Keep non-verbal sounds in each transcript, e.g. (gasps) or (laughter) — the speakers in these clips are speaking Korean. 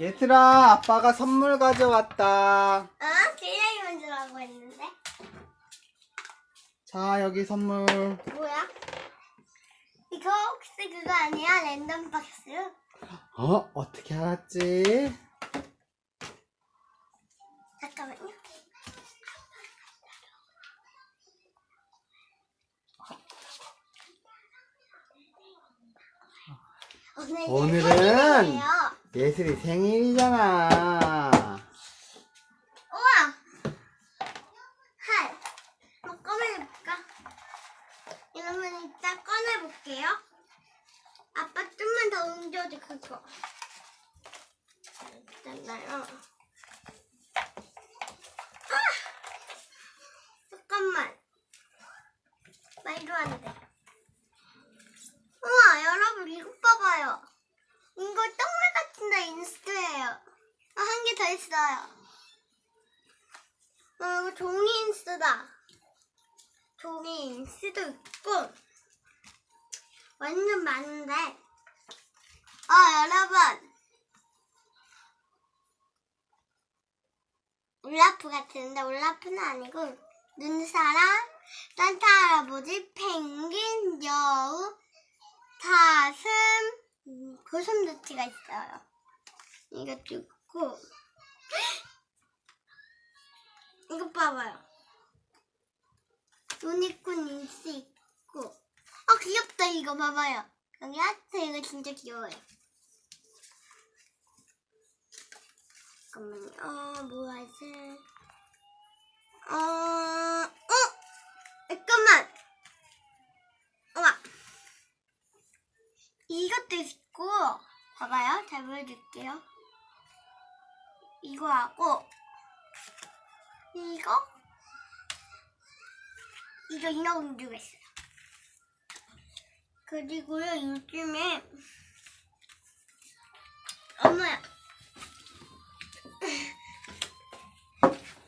얘들아, 아빠가 선물 가져왔다. 아, 제일 먼저라고 했는데. 자, 여기 선물. 뭐야? 이거 혹시 그거 아니야? 랜덤 박스? 어? 어떻게 알았지? 잠깐만요. 오늘 오늘은 생일이에요. 예슬이 생일이잖아. 우와! 할. 한번 꺼내볼까? 이러면 일단 꺼내볼게요. 아빠 좀만 더 옮겨줘, 그거. 있잖아요. 아! 잠깐만. 말도 안 돼. 우와, 여러분, 이거 봐봐요. 이거 같은데 인스트예요. 아, 한 개 더 있어요. 어, 이거 종이 인스다. 종이 인스도 있고, 완전 많은데. 아, 여러분. 올라프 같은데, 올라프는 아니고, 눈사람, 산타 할아버지, 펭귄, 여우, 사슴, 음, 고슴도치가 있어요. 이것도 있고, (gasps) 이거 봐봐요. 유니콘 인스 있고. 아, 귀엽다, 이거 봐봐요. 여기 하트, 이거 진짜 귀여워요. 잠깐만요. 어, 뭐가 있을. 어, 어! 잠깐만! 우와! 이것도 있고, 봐봐요. 잘 보여줄게요. 이거 하고, 이거? 이거 인어공주가 있어요. 그리고요, 요즘에, 엄마야.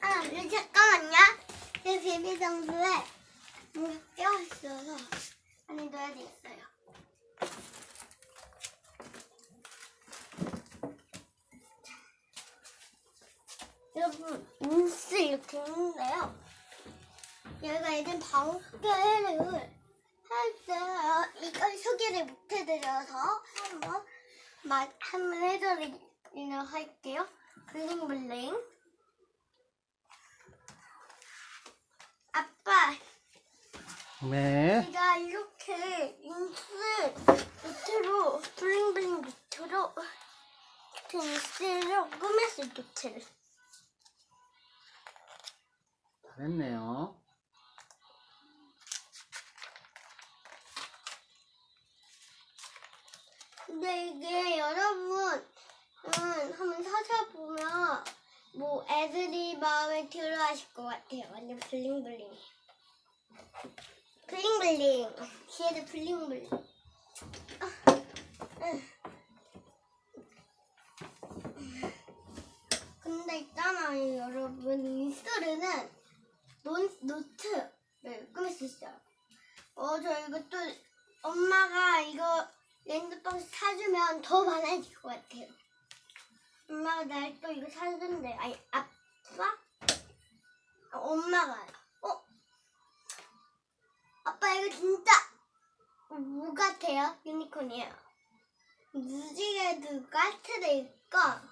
아, 네, 잠깐만요. 내 정수에 뭔가 껴있어서 안에 넣어야 되겠어요. 여러분, 인스 이렇게 있는데요. 얘가 예전 방패를 할때 이걸 소개를 못 해드려서 한번 마- 한번 해드리도록 할게요. 블링블링. 아빠, 네. 제가 이렇게 인스 밑으로 블링블링 밑으로 인스로 꾸몄어요, 밑을. 잘했네요. 근데 이게 여러분 음, 한번 찾아보면 뭐 애들이 마음에 들어 하실 것 같아요. 완전 블링블링. 블링블링. 뒤에도 블링블링. 아, 응. 근데 있잖아요, 여러분. 인스르는 논, 노트를 꾸밀 수 있어요. 어, 저 이거 또 엄마가 이거 랜드박스 사주면 더 많아질 것 같아요. 엄마가 날 또 이거 사준대. 아니, 아빠? 아, 엄마가요. 어? 아빠 이거 진짜 뭐 같아요? 유니콘이에요. 무지개도 까트레이가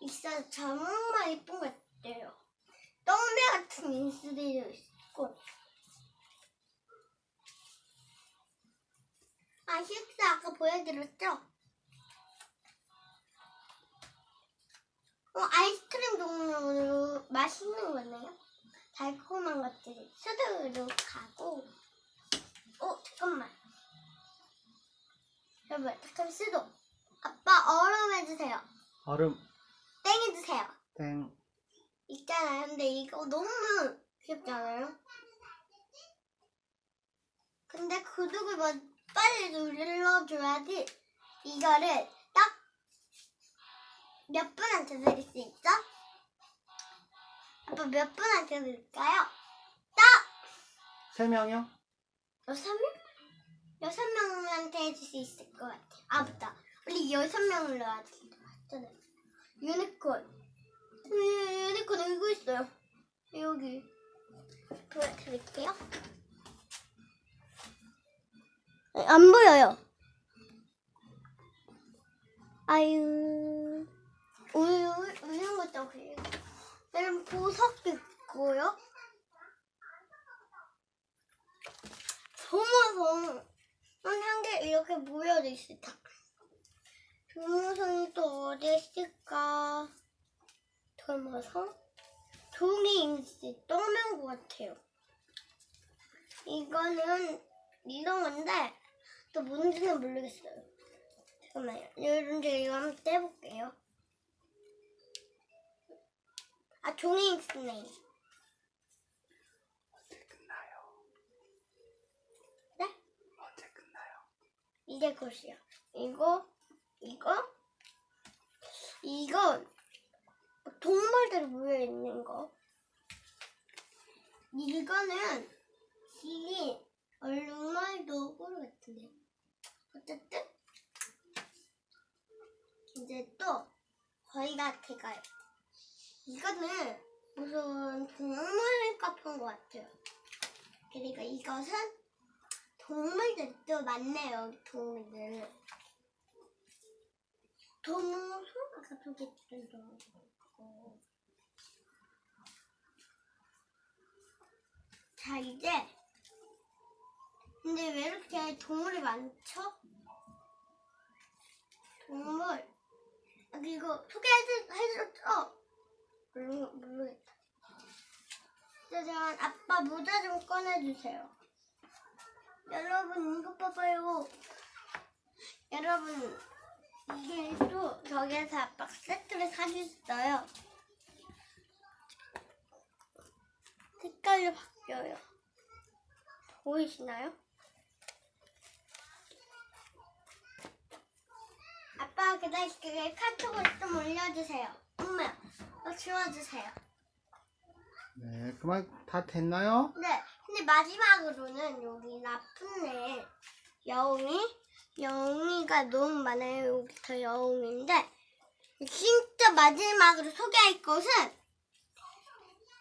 있어서 정말 예쁜 것 같아요. 떡배 같은 인스들도 있고. 아, 식사 아까 보여드렸죠? 어, 아이스크림 종류로 맛있는 거네요. 달콤한 것들이 수두로 가고. 어, 잠깐만. 여러분, 잠깐 수도. 아빠 얼음 해주세요. 얼음, 땡 해주세요. 땡. 있잖아요. 근데 이거 너무 귀엽지 않아요? 근데 구독을 뭐 빨리 눌러줘야지 이거를 딱 몇 분한테 드릴 수 있죠? 아빠 몇 분한테 드릴까요? 딱 세 명이요? 여섯 명? 여섯 명한테 해줄 수 있을 것 같아요. 아 맞다. 우리 여섯 명을 넣어야 같아요. 있잖아요. 유니콘. 유- 유니콘 여기 있어요. 여기. 보여드릴게요. 네, 안 보여요. 아유. 우유, 우유 것도 그래요. 여러분, 보석도 있고요. 소모성. 한개 이렇게 모여져 있어요. 다. 조모성이 또 어디 있을까? 조모성? 종이인지 떠면 것 같아요. 이거는 이런 건데 또 뭔지는 모르겠어요. 잠깐만요. 여러분 제가 이거 한번 떼볼게요. 아 종이 스네일. 언제 끝나요? 네? 언제 끝나요? 이제 곧이요. 이거, 이거, 이건 동물들이 모여 있는 거. 이거는 길이 얼마나 노골 같은데. 어쨌든 이제 또 거의가 돼가요. 이거는 무슨 동물 카페인 것 같아요. 그리고 이것은 동물들이 또 많네요, 동물들. 동물, 저기 있던 동물. 자, 이제. 근데 왜 이렇게 동물이 많죠? 동물. 아, 이거 소개해줬죠? 모르, 모르겠다. 짜잔, 아빠 모자 좀 꺼내주세요. 여러분 이거 봐봐요. 여러분 이게 또 저기에서 아빠 세트를 사주셨어요. 색깔이 바뀌 어요. 보이시나요? 아빠 그다음 그 카톡을 좀 올려주세요. 엄마, 어, 지워주세요. 네, 그만 다 됐나요? 네, 근데 마지막으로는 여기 나쁜 애 여웅이 여웅이가 너무 많아요. 여기부터 여웅인데 진짜 마지막으로 소개할 것은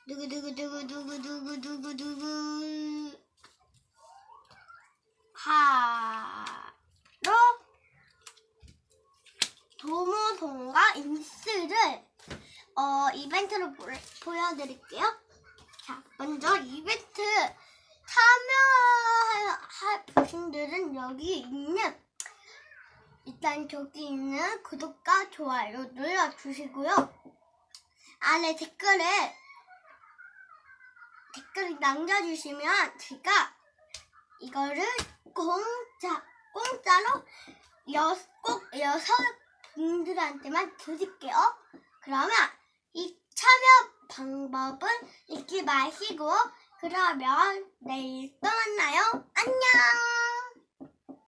누구 누구 누구 누구 누구 누구 누구 바로 도모동과 인스를 어, 이벤트로 보, 보여드릴게요. 자, 먼저 이벤트 참여할 분들은 여기 있는 일단 저기 있는 구독과 좋아요 눌러주시고요. 안에 댓글에 댓글을 남겨주시면 제가 이거를 공짜 공짜로 여, 꼭 여섯 분들한테만 드릴게요. 그러면 이 참여 방법은 잊지 마시고 그러면 내일 또 만나요. 안녕.